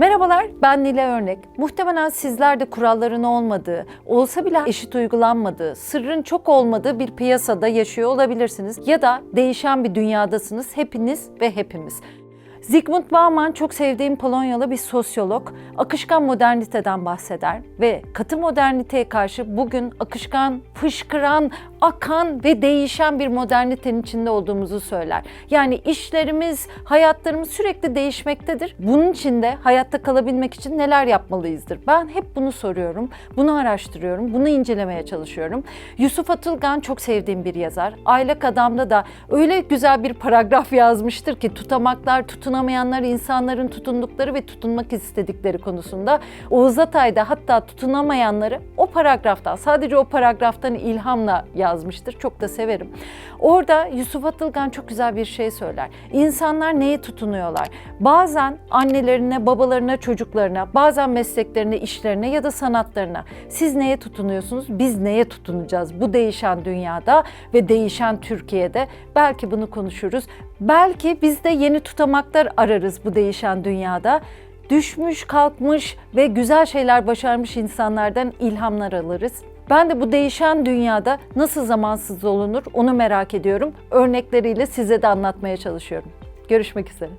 Merhabalar, ben Nile Örnek. Muhtemelen sizler de kuralların olmadığı, olsa bile eşit uygulanmadığı, sırrın çok olmadığı bir piyasada yaşıyor olabilirsiniz. Ya da değişen bir dünyadasınız hepiniz ve hepimiz. Zygmunt Bauman çok sevdiğim Polonyalı bir sosyolog, akışkan moderniteden bahseder ve katı moderniteye karşı bugün akışkan, fışkıran, akan ve değişen bir modernitenin içinde olduğumuzu söyler. Yani işlerimiz, hayatlarımız sürekli değişmektedir. Bunun için de hayatta kalabilmek için neler yapmalıyızdır? Ben hep bunu soruyorum, bunu araştırıyorum, bunu incelemeye çalışıyorum. Yusuf Atılgan çok sevdiğim bir yazar. Aylak Adam'da da öyle güzel bir paragraf yazmıştır ki tutamaklar, tutunamayanlar insanların tutundukları ve tutunmak istedikleri konusunda. Oğuz Atay da hatta tutunamayanları o paragraftan, sadece o paragraftan ilhamla yazmıştır. Çok da severim. Orada Yusuf Atılgan çok güzel bir şey söyler. İnsanlar neye tutunuyorlar? Bazen annelerine, babalarına, çocuklarına, bazen mesleklerine, işlerine ya da sanatlarına. Siz neye tutunuyorsunuz? Biz neye tutunacağız? Bu değişen dünyada ve değişen Türkiye'de belki bunu konuşuruz. Belki biz de yeni tutamaklar ararız bu değişen dünyada düşmüş, kalkmış ve güzel şeyler başarmış insanlardan ilhamlar alırız. Ben de bu değişen dünyada nasıl zamansız olunur onu merak ediyorum. Örnekleriyle size de anlatmaya çalışıyorum. Görüşmek üzere.